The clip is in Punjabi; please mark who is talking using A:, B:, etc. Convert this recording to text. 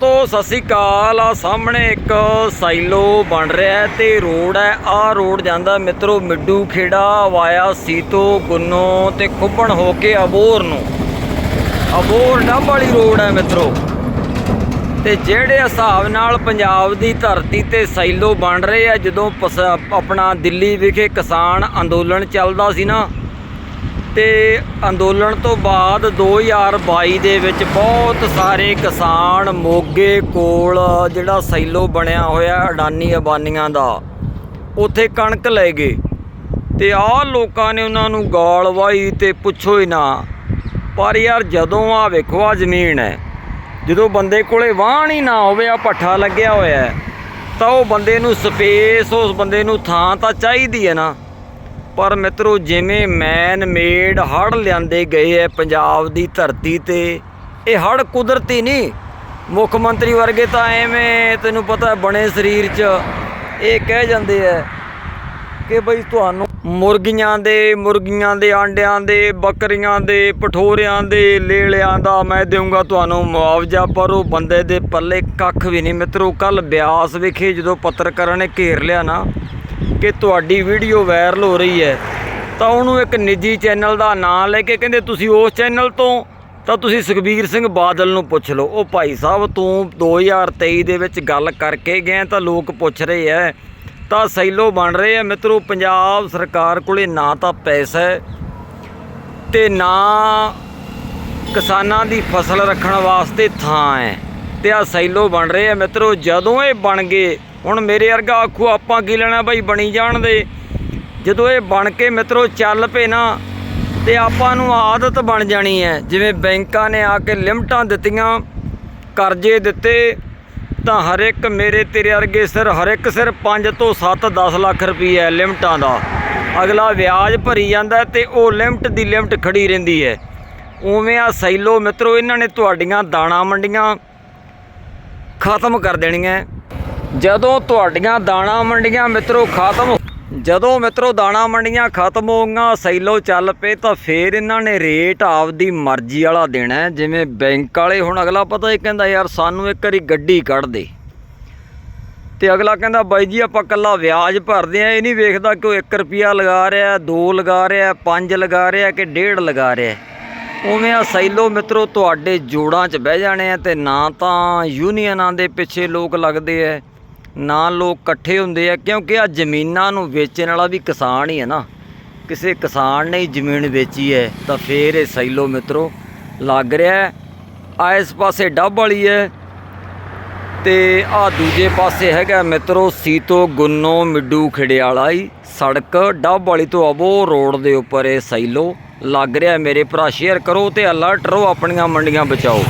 A: ਤੋ ਸਤਿ ਸ਼੍ਰੀ ਅਕਾਲ। ਆ ਸਾਹਮਣੇ ਇੱਕ ਸਾਈਲੋ ਬਣ ਰਿਹਾ ਹੈ ਤੇ ਰੋਡ ਹੈ। ਆ ਰੋਡ ਜਾਂਦਾ ਮਿੱਤਰੋ ਮਿੱਡੂ ਖੇੜਾ ਵਾਇਆ ਸੀਤੋ, ਗੁੰਨੋ ਤੇ ਖੁੱਬਣ ਹੋ ਕੇ ਅਬੋਰ ਨੂੰ। ਅਬੋਰ ਡੱਬ ਵਾਲੀ ਰੋਡ ਹੈ ਮਿੱਤਰੋ। ਤੇ ਜਿਹੜੇ ਹਿਸਾਬ ਨਾਲ ਪੰਜਾਬ ਦੀ ਧਰਤੀ ਤੇ ਸਾਈਲੋ ਬਣ ਰਹੇ ਆ, ਜਦੋਂ ਪਸ- ਆਪਣਾ ਦਿੱਲੀ ਵਿਖੇ ਕਿਸਾਨ ਅੰਦੋਲਨ ਚੱਲਦਾ ਸੀ ਨਾ ਤੇ ਅੰਦੋਲਨ ਤੋਂ ਬਾਅਦ 2022 ਦੇ ਵਿੱਚ ਬਹੁਤ ਸਾਰੇ ਕਿਸਾਨ ਮੋਗੇ ਕੋਲ ਜਿਹੜਾ ਸੈਲੋ ਬਣਿਆ ਹੋਇਆ ਅਡਾਨੀ ਅਬਾਨੀਆਂ ਦਾ, ਉੱਥੇ ਕਣਕ ਲੈ ਗਏ। ਤੇ ਆਹ ਲੋਕਾਂ ਨੇ ਉਹਨਾਂ ਨੂੰ ਗਾਲ ਵਾਈ ਤੇ ਪੁੱਛੋ ਹੀ ਨਾ, ਪਰ ਯਾਰ ਜਦੋਂ ਆ ਵੇਖੋ ਆ ਜ਼ਮੀਨ ਹੈ, ਜਦੋਂ ਬੰਦੇ ਕੋਲੇ ਵਾਹਣ ਹੀ ਨਾ ਹੋਵੇ ਆ ਪੱਠਾ ਲੱਗਿਆ ਹੋਇਆ ਤਾਂ ਉਹ ਬੰਦੇ ਨੂੰ ਸਪੇਸ, ਉਸ ਬੰਦੇ ਨੂੰ ਥਾਂ ਤਾਂ ਚਾਹੀਦੀ ਹੈ ਨਾ। ਪਰ ਮਿੱਤਰੋ, ਜਿਵੇਂ ਮੈਨ ਮੇਡ ਹੜ ਲਿਆਂਦੇ ਗਏ ਐ ਪੰਜਾਬ ਦੀ ਧਰਤੀ ਤੇ, ਇਹ ਹੜ ਕੁਦਰਤੀ ਨਹੀਂ। ਮੁੱਖ ਮੰਤਰੀ ਵਰਗੇ ਤਾਂ ਐਵੇਂ ਤੈਨੂੰ ਪਤਾ ਬਣੇ ਸਰੀਰ 'ਚ, ਇਹ ਕਹਿ ਜਾਂਦੇ ਐ ਕਿ ਬਈ ਤੁਹਾਨੂੰ ਮੁਰਗੀਆਂ ਦੇ ਮੁਰਗੀਆਂ ਦੇ ਆਂਡਿਆਂ ਦੇ, ਬੱਕਰੀਆਂ ਦੇ ਪਠੋਰਿਆਂ ਦੇ ਲੇਲਿਆਂ ਦਾ ਮੈਂ ਦੇਵਾਂਗਾ ਤੁਹਾਨੂੰ ਮੁਆਵਜ਼ਾ, ਪਰ ਉਹ ਬੰਦੇ ਦੇ ਪੱਲੇ ਕੱਖ ਵੀ ਨਹੀਂ। ਮਿੱਤਰੋ ਕੱਲ ਬਿਆਸ ਵਿਖੇ ਜਦੋਂ ਪੱਤਰਕਾਰਾਂ ਨੇ ਘੇਰ ਲਿਆ ਨਾ ਕਿ ਤੁਹਾਡੀ ਵੀਡੀਓ ਵਾਇਰਲ ਹੋ ਰਹੀ ਹੈ, ਤਾਂ ਉਹਨੂੰ ਇੱਕ ਨਿੱਜੀ ਚੈਨਲ ਦਾ ਨਾਮ ਲੈ ਕੇ ਕਹਿੰਦੇ ਤੁਸੀਂ ਉਸ ਚੈਨਲ ਤੋਂ, ਤਾਂ ਤੁਸੀਂ ਸੁਖਬੀਰ ਸਿੰਘ ਬਾਦਲ ਨੂੰ ਪੁੱਛ ਲਓ। ਉਹ ਭਾਈ ਸਾਹਿਬ, ਤੂੰ 2023 ਦੇ ਵਿੱਚ ਗੱਲ ਕਰਕੇ ਗਏ ਤਾਂ ਲੋਕ ਪੁੱਛ ਰਹੇ ਐ, ਤਾਂ ਸੈਲੋ ਬਣ ਰਹੇ ਆ ਮਿੱਤਰੋ, ਪੰਜਾਬ ਸਰਕਾਰ ਕੋਲੇ ਨਾ ਤਾਂ ਪੈਸਾ ਹੈ ਤੇ ਨਾ ਕਿਸਾਨਾਂ ਦੀ ਫਸਲ ਰੱਖਣ ਵਾਸਤੇ ਥਾਂ ਹੈ ਤੇ ਆ ਸੈਲੋ ਬਣ ਰਹੇ ਆ ਮਿੱਤਰੋ, ਜਦੋਂ ਇਹ ਬਣ ਗਏ ਹੁਣ ਮੇਰੇ ਵਰਗਾ ਆਖੂ, ਆਪਾਂ ਕੀ ਲੈਣਾ ਬਾਈ, ਬਣੀ ਜਾਣ ਦੇ। ਜਦੋਂ ਇਹ ਬਣ ਕੇ ਮਿੱਤਰੋ ਚੱਲ ਪਏ ਨਾ, ਤੇ ਆਪਾਂ ਨੂੰ ਆਦਤ ਬਣ ਜਾਣੀ ਹੈ। ਜਿਵੇਂ ਬੈਂਕਾਂ ਨੇ ਆ ਕੇ ਲਿਮਟਾਂ ਦਿੱਤੀਆਂ, ਕਰਜ਼ੇ ਦਿੱਤੇ, ਤਾਂ ਹਰ ਇੱਕ ਮੇਰੇ ਤੇਰੇ ਵਰਗੇ ਸਿਰ, ਹਰ ਇੱਕ ਸਿਰ 5 ਤੋਂ 7 10 ਲੱਖ ਰੁਪਈਆ ਲਿਮਟਾਂ ਦਾ। ਅਗਲਾ ਵਿਆਜ ਭਰੀ ਜਾਂਦਾ ਹੈ ਤੇ ਉਹ ਲਿਮਟ ਦੀ ਲਿਮਟ ਖੜੀ ਰਹਿੰਦੀ ਹੈ। ਉਵੇਂ ਆ ਸੈਲੋ ਮਿੱਤਰੋ, ਇਹਨਾਂ ਨੇ ਤੁਹਾਡੀਆਂ ਦਾਣਾ ਮੰਡੀਆਂ ਖਤਮ ਕਰ ਦੇਣੀਆਂ। ਜਦੋਂ ਤੁਹਾਡੀਆਂ ਦਾਣਾ ਮੰਡੀਆਂ ਮਿੱਤਰੋ ਖਤਮ ਜਦੋਂ ਮਿੱਤਰੋ ਦਾਣਾ ਮੰਡੀਆਂ ਖਤਮ ਹੋਊਗੀਆਂ, ਸੈਲੋ ਚੱਲ ਪਏ ਤਾਂ ਫੇਰ ਇਹਨਾਂ ਨੇ ਰੇਟ ਆਪਦੀ ਮਰਜ਼ੀ ਵਾਲਾ ਦੇਣਾ ਜਿਵੇਂ ਬੈਂਕ ਵਾਲੇ ਹੁਣ ਅਗਲਾ ਪਤਾ ਹੀ ਕਹਿੰਦਾ, ਯਾਰ ਸਾਨੂੰ ਇੱਕ ਵਾਰੀ ਗੱਡੀ ਕੱਢ ਦੇ। ਤੇ ਅਗਲਾ ਕਹਿੰਦਾ, ਬਾਈ ਜੀ, ਆਪਾਂ ਕੱਲਾ ਵਿਆਜ ਭਰਦੇ ਆ ਇਹ ਨਹੀਂ ਵੇਖਦਾ ਕਿ ਉਹ 1 ਰੁਪਿਆ ਲਗਾ ਰਿਹਾ 2 ਲਗਾ ਰਿਹਾ 5 ਲਗਾ ਰਿਹਾ ਕਿ 1.5 ਲਗਾ ਰਿਹਾ ਉਵੇਂ ਆ ਸੈਲੋ ਮਿੱਤਰੋ ਤੁਹਾਡੇ ਜੋੜਾਂ 'ਚ ਬਹਿ ਜਾਣੇ ਆ ਤੇ ਨਾ ਤਾਂ ਯੂਨੀਅਨਾਂ ਦੇ ਪਿੱਛੇ ਲੋਕ ਲੱਗਦੇ ਐ ਨਾ ਲੋਕ ਇਕੱਠੇ ਹੁੰਦੇ ਆ, ਕਿਉਂਕਿ ਆ ਜ਼ਮੀਨਾਂ ਨੂੰ ਵੇਚਣ ਵਾਲਾ ਵੀ ਕਿਸਾਨ ਹੀ ਹੈ ਨਾ। ਕਿਸੇ ਕਿਸਾਨ ਨੇ ਹੀ ਜ਼ਮੀਨ ਵੇਚੀ ਹੈ, ਤਾਂ ਫੇਰ ਇਹ ਸੈਲੋ ਮਿੱਤਰੋ। ਲੱਗ ਰਿਹਾ ਹੈ। ਆ ਇਸ ਪਾਸੇ ਡੱਬ ਵਾਲੀ ਹੈ। ਤੇ ਆ ਦੂਜੇ ਪਾਸੇ ਹੈਗਾ ਮਿੱਤਰੋ, ਸੀਤੋ, ਗੁੰਨੋ, ਮਿੱਡੂ ਖੜਿਆਲਾ ਹੀ ਸੜਕ ਡੱਬ ਵਾਲੀ ਤੋਂ ਅਬੋ ਰੋਡ ਦੇ ਉੱਪਰ ਇਹ ਸੈਲੋ ਲੱਗ ਰਿਹਾ ਮੇਰੇ ਭਰਾ, ਸ਼ੇਅਰ ਕਰੋ ਤੇ ਅਲਰਟ ਰਹੋ, ਆਪਣੀਆਂ ਮੰਡੀਆਂ ਬਚਾਓ।